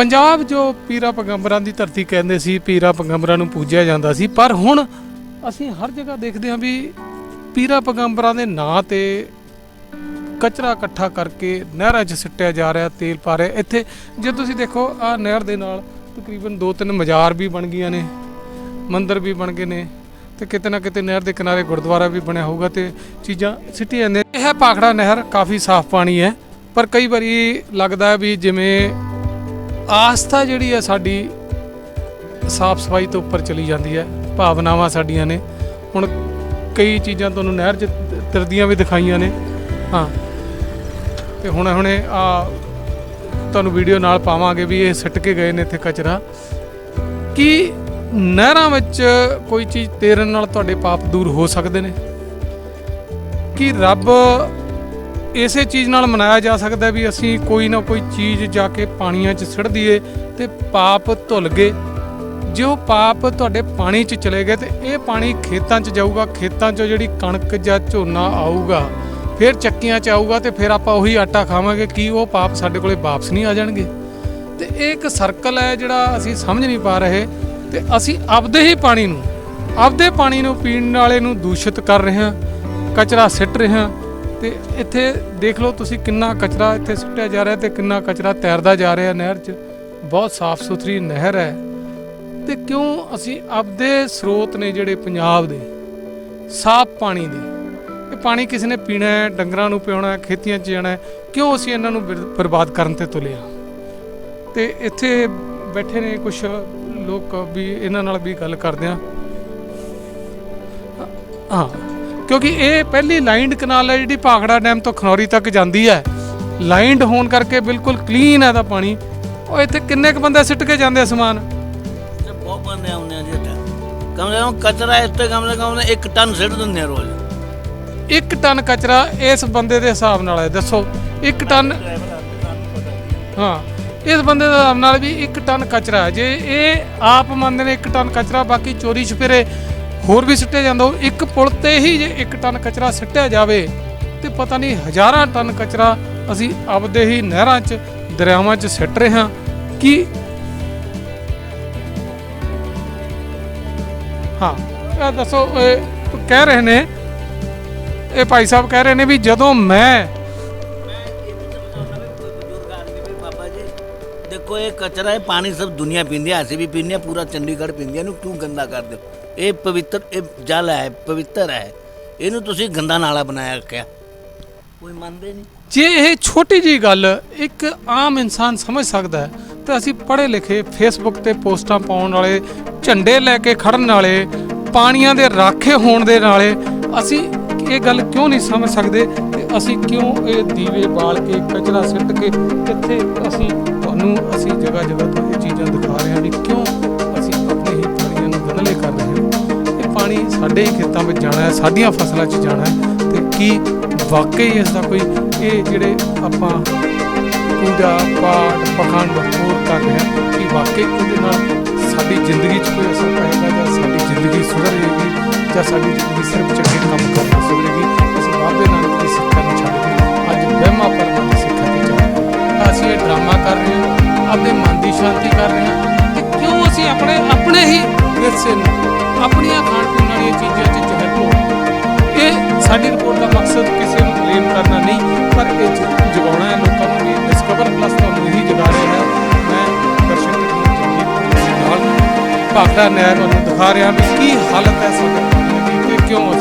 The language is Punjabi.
ਪੰਜਾਬ ਜੋ ਪੀਰਾ ਪੈਗੰਬਰਾਂ ਦੀ ਧਰਤੀ ਕਹਿੰਦੇ ਸੀ, ਪੀਰਾ ਪੈਗੰਬਰਾਂ ਨੂੰ ਪੂਜਿਆ ਜਾਂਦਾ ਸੀ, ਪਰ ਹੁਣ ਅਸੀਂ ਹਰ ਜਗ੍ਹਾ ਦੇਖਦੇ ਹਾਂ ਵੀ ਪੀਰਾ ਪੈਗੰਬਰਾਂ ਦੇ ਨਾਂ ਤੇ ਕਚਰਾ ਇਕੱਠਾ ਕਰਕੇ ਨਹਿਰਾਂ 'ਚ ਸਿੱਟਿਆ ਜਾ ਰਿਹਾ, ਤੇਲ ਪਾ ਰਿਹਾ। ਇੱਥੇ ਜੇ ਤੁਸੀਂ ਦੇਖੋ, ਆ ਨਹਿਰ ਦੇ ਨਾਲ ਤਕਰੀਬਨ ਦੋ ਤਿੰਨ ਮਜ਼ਾਰ ਵੀ ਬਣ ਗਈਆਂ ਨੇ, ਮੰਦਿਰ ਵੀ ਬਣ ਗਏ ਨੇ ਤੇ ਕਿਤੇ ਨਾ ਕਿਤੇ ਨਹਿਰ ਦੇ ਕਿਨਾਰੇ ਗੁਰਦੁਆਰਾ ਵੀ ਬਣਿਆ ਹੋਊਗਾ ਤੇ ਚੀਜ਼ਾਂ ਸਿੱਟੀ ਜਾਂਦੇ ਇਹ ਹੈ ਪਾਖੜਾ ਨਹਿਰ ਕਾਫੀ ਸਾਫ਼ ਪਾਣੀ ਹੈ, ਪਰ ਕਈ ਵਾਰੀ ਲੱਗਦਾ ਵੀ ਜਿਵੇਂ ਆਸਥਾ ਜਿਹੜੀ ਹੈ ਸਾਡੀ ਸਾਫ਼ ਸਫ਼ਾਈ ਤੋਂ ਉੱਪਰ ਚਲੀ ਜਾਂਦੀ ਹੈ, ਭਾਵਨਾਵਾਂ ਸਾਡੀਆਂ ਨੇ। ਹੁਣ ਕਈ ਚੀਜ਼ਾਂ ਤੁਹਾਨੂੰ ਨਹਿਰ 'ਚ ਤਰਦੀਆਂ ਵੀ ਦਿਖਾਈਆਂ ਨੇ। ਹਾਂ। ਤੇ ਹੁਣ ਹੁਣੇ ਆ ਤੁਹਾਨੂੰ ਵੀਡੀਓ ਨਾਲ ਪਾਵਾਂਗੇ ਵੀ ਇਹ ਸਿੱਟ ਕੇ ਗਏ ਨੇ ਇੱਥੇ ਕਚਰਾ। ਕਿ ਨਹਿਰਾਂ ਵਿੱਚ ਕੋਈ ਚੀਜ਼ ਤੇਰਨ ਨਾਲ ਤੁਹਾਡੇ ਪਾਪ ਦੂਰ ਹੋ ਸਕਦੇ ਨੇ? ਕਿ ਰੱਬ ਇਸੇ ਚੀਜ਼ ਨਾਲ ਮਨਾਇਆ ਜਾ ਸਕਦਾ ਵੀ ਅਸੀਂ ਕੋਈ ਨਾ ਕੋਈ ਚੀਜ਼ ਜਾ ਕੇ ਪਾਣੀਆਂ 'ਚ ਸਿੱਟ ਦਈਏ ਤੇ ਪਾਪ ਧੁੱਲ ਗਏ। ਜੇ ਉਹ ਪਾਪ ਤੁਹਾਡੇ ਪਾਣੀ 'ਚ ਚਲੇ ਗਏ ਤੇ ਇਹ ਪਾਣੀ ਖੇਤਾਂ 'ਚ ਜਾਊਗਾ, ਖੇਤਾਂ 'ਚੋਂ ਜਿਹੜੀ ਕਣਕ ਜਾਂ ਝੋਨਾ ਆਊਗਾ, ਫਿਰ ਚੱਕੀਆਂ 'ਚ ਆਊਗਾ ਤੇ ਫਿਰ ਆਪਾਂ ਉਹੀ ਆਟਾ ਖਾਵਾਂਗੇ ਕੀ ਉਹ ਪਾਪ ਸਾਡੇ ਕੋਲੇ ਵਾਪਸ ਨਹੀਂ ਆ ਜਾਣਗੇ। ਤੇ ਇਹ ਇੱਕ ਸਰਕਲ ਹੈ ਜਿਹੜਾ ਅਸੀਂ ਸਮਝ ਨਹੀਂ ਪਾ ਰਹੇ ਤੇ ਅਸੀਂ ਆਪਦੇ ਹੀ ਪਾਣੀ ਨੂੰ, ਆਪਦੇ ਪਾਣੀ ਨੂੰ ਪੀਣ ਵਾਲੇ ਨੂੰ ਦੂਸ਼ਿਤ ਕਰ ਰਹੇ ਹਾਂ, ਕਚਰਾ ਸਿੱਟ ਰਹੇ ਹਾਂ। ਤੇ ਇੱਥੇ ਦੇਖ ਲਓ ਤੁਸੀਂ ਕਿੰਨਾ ਕਚਰਾ ਇੱਥੇ ਸੁੱਟਿਆ ਜਾ ਰਿਹਾ ਤੇ ਕਿੰਨਾ ਕਚਰਾ ਤੈਰਦਾ ਜਾ ਰਿਹਾ ਨਹਿਰ 'ਚ। ਬਹੁਤ ਸਾਫ਼ ਸੁਥਰੀ ਨਹਿਰ ਹੈ। ਤੇ ਕਿਉਂ ਅਸੀਂ ਆਪਦੇ ਸਰੋਤ ਨੇ ਜਿਹੜੇ ਪੰਜਾਬ ਦੇ, ਸਾਫ਼ ਪਾਣੀ ਦੇ, ਇਹ ਪਾਣੀ ਕਿਸੇ ਨੇ ਪੀਣਾ ਹੈ, ਡੰਗਰਾਂ ਨੂੰ ਪਿਉਣਾ ਹੈ, ਖੇਤੀਆਂ 'ਚ ਜਾਣਾ ਹੈ, ਕਿਉਂ ਅਸੀਂ ਇਹਨਾਂ ਨੂੰ ਬਿਰ- ਬਰਬਾਦ ਕਰਨ ਤੇ ਤੁਲੇ ਹਾਂ? ਤੇ ਇੱਥੇ ਬੈਠੇ ਨੇ ਕੁਝ ਲੋਕ ਵੀ, ਇਹਨਾਂ ਨਾਲ ਵੀ ਗੱਲ ਕਰਦੇ ਆ ਹਾਂ। ਕਿਉਂਕਿ ਇਹ ਪਹਿਲੀ ਲਾਈਨਡ ਕਨਾਲ ਹੈ ਜਿਹੜੀ ਭਾਖੜਾ ਡੈਮ ਤੋਂ ਖਨੌਰੀ ਤੱਕ ਜਾਂਦੀ ਹੈ। ਲਾਈਨਡ ਹੋਣ ਕਰਕੇ ਬਿਲਕੁਲ ਕਲੀਨ ਹੈ ਦਾ ਪਾਣੀ। ਉਹ ਇੱਥੇ ਕਿੰਨੇ ਕੁ ਬੰਦੇ ਸਿੱਟ ਕੇ ਜਾਂਦੇ ਆ ਸਮਾਨ? ਤੇ ਬਹੁਤ ਬੰਦੇ ਆਉਂਦੇ ਆ ਜੀ ਇੱਥੇ। ਕਮ ਸੇ ਕਮ ਕਚਰਾ ਇੱਥੇ ਕਮ ਸੇ ਕਮ ਇੱਕ ਟਨ ਸਿੱਟ ਦਿੰਦੇ ਆ ਰੋਜ਼। ਇੱਕ ਟਨ ਕਚਰਾ ਇਸ ਬੰਦੇ ਦੇ ਹਿਸਾਬ ਨਾਲ ਹੈ ਦੱਸੋ। ਇੱਕ ਟਨ ਹਾਂ ਇਸ ਬੰਦੇ ਦੇ ਹਿਸਾਬ ਨਾਲ ਵੀ ਇੱਕ ਟਨ ਕਚਰਾ। ਜੇ ਇਹ ਆਪ ਮੰਨਦੇ ਨੇ ਇੱਕ ਟਨ ਕਚਰਾ ਬਾਕੀ ਚੋਰੀ ਛਪੇਰੇ ਹੋਰ ਵੀ ਸਿੱਟਿਆ ਜਾਂਦਾ ਉਹ ਇੱਕ ਪੁਲ ਤੇ ਹੀ ਜੇ ਇੱਕ ਟਨ ਕਚਰਾ ਸਿੱਟਿਆ ਜਾਵੇ ਤੇ ਪਤਾ ਨਹੀਂ ਹਜ਼ਾਰਾਂ ਟਨ ਕਚਰਾ ਅਸੀਂ ਆਪਦੇ ਹੀ ਨਹਿਰਾਂ 'ਚ, ਦਰਿਆਵਾਂ 'ਚ ਸਿੱਟ ਰਹੇ ਹਾਂ। ਕਿ ਹਾਂ, ਇਹ ਦੱਸੋ, ਇਹ ਕਹਿ ਰਹੇ ਨੇ, ਇਹ ਭਾਈ ਸਾਹਿਬ ਕਹਿ ਰਹੇ ਨੇ ਵੀ ਜਦੋਂ ਮੈਂ ਦੇਖੋ, ਇਹ ਕਚਰਾ ਹੈ ਪਾਣੀ ਸਭ ਦੁਨੀਆ ਪੀਂਦੀ ਹੈ ਅਸੀਂ ਵੀ ਪੀਂਦੇ ਹਾਂ ਪੂਰਾ ਚੰਡੀਗੜ੍ਹ ਪੀਂਦੀ ਹੈ ਇਹਨੂੰ ਕਿਉਂ ਗੰਦਾ ਕਰਦੇ ਹੋ ਇਹ ਪਵਿੱਤਰ, ਇਹ ਜਲ ਹੈ, ਪਵਿੱਤਰ ਹੈ। ਇਹਨੂੰ ਤੁਸੀਂ ਗੰਦਾ ਨਾਲਾ ਬਣਾਇਆ ਰੱਖਿਆ। ਕੋਈ ਮੰਨਦੇ ਨਹੀਂ। ਜੇ ਇਹ ਛੋਟੀ ਜੀ ਗੱਲ ਇੱਕ ਆਮ ਇਨਸਾਨ ਸਮਝ ਸਕਦਾ ਹੈ, ਤਾਂ ਅਸੀਂ ਪੜ੍ਹੇ ਲਿਖੇ ਫੇਸਬੁੱਕ ਤੇ ਪੋਸਟਾਂ ਪਾਉਣ ਵਾਲੇ, ਝੰਡੇ ਲੈ ਕੇ ਖੜਨ ਵਾਲੇ, ਪਾਣੀਆਂ ਦੇ ਰਾਖੇ ਹੋਣ ਦੇ ਨਾਲੇ ਅਸੀਂ ਇਹ ਗੱਲ ਕਿਉਂ ਨਹੀਂ ਸਮਝ ਸਕਦੇ ਤੇ ਅਸੀਂ ਕਿਉਂ ਇਹ ਦੀਵੇ ਬਾਲ ਕੇ, ਕਚਰਾ ਸਿੱਟ ਕੇ ਇੱਥੇ ਅਸੀਂ ਤੁਹਾਨੂੰ ਅਸੀਂ ਜਗ੍ਹਾ ਜਗ੍ਹਾ ਤੋਂ ਇਹ ਚੀਜ਼ਾਂ ਦਿਖਾ ਰਹੇ ਹਾਂ ਵੀ ਕਿਉਂ ਅਸੀਂ ਆਪਣੇ ਹੀ ਪਾਣੀਆਂ ਨੂੰ ਗੰਦਲੇ ਕਰ ਰਹੇ ਹਾਂ। ਇਹ ਪਾਣੀ ਸਾਡੇ ਹੀ ਖੇਤਾਂ ਵਿੱਚ ਜਾਣਾ ਹੈ, ਸਾਡੀਆਂ ਫਸਲਾਂ 'ਚ ਜਾਣਾ ਹੈ ਤੇ ਕੀ ਵਾਕਈ ਇਸ ਦਾ ਕੋਈ ਇਹ ਜਿਹੜੇ ਆਪਾਂ ਪੂਜਾ ਪਾਠ ਪਖੰਡ ਹੋਰ ਕਰ ਰਹੇ ਹਾਂ, ਕਿ ਵਾਕਈ ਉਹਦੇ ਨਾਲ ਸਾਡੀ ਜ਼ਿੰਦਗੀ 'ਚ ਕੋਈ ਅਸਰ ਪਏਗਾ ਜਾਂ ਸਾਡੀ ਜ਼ਿੰਦਗੀ ਸੁਧਰੇਗੀ ਜਾਂ ਸਾਡੀ ਜ਼ਿੰਦਗੀ ਸਿਰਫ ਚੰਗੇ ਕੰਮ ਕਰਨਾ ਸੁਧਰੇਗੀ? ਸ਼ਾਂਤੀ ਕਰ ਰਹੇ ਹਾਂ। ਤੇ ਕਿਉਂ ਅਸੀਂ ਆਪਣੇ ਆਪਣੇ ਹੀ ਵਿਰਸੇ ਨੂੰ, ਆਪਣੀਆਂ ਖਾਣ ਪੀਣ ਵਾਲੀਆਂ ਚੀਜ਼ਾਂ 'ਚ ਜ਼ਹਿਰ ਇਹ ਸਾਡੀ ਰਿਪੋਰਟ ਦਾ ਮਕਸਦ ਕਿਸੇ ਨੂੰ ਬਲੇਮ ਕਰਨਾ ਨਹੀਂ, ਪਰ ਇਹ ਜ- ਜਗਾਉਣਾ ਹੈ। ਲੋਕਾਂ ਨੂੰ ਵੀ ਡਿਸਕਵਰ ਪਲੱਸ ਤੁਹਾਨੂੰ ਇਹੀ ਜਗਾ ਰਿਹਾ ਹੈ। ਮੈਂ ਦਰਸ਼ਕ ਜਗਜੀਤ ਸਿੰਘ ਨਾਲ ਭਾਗਦਾ ਨਹਿਰ ਤੁਹਾਨੂੰ ਦਿਖਾ ਰਿਹਾ ਵੀ ਕੀ ਹਾਲਤ ਹੈ ਸਾਡੇ ਪਾਣੀ ਦੀ ਤੇ ਕਿਉਂ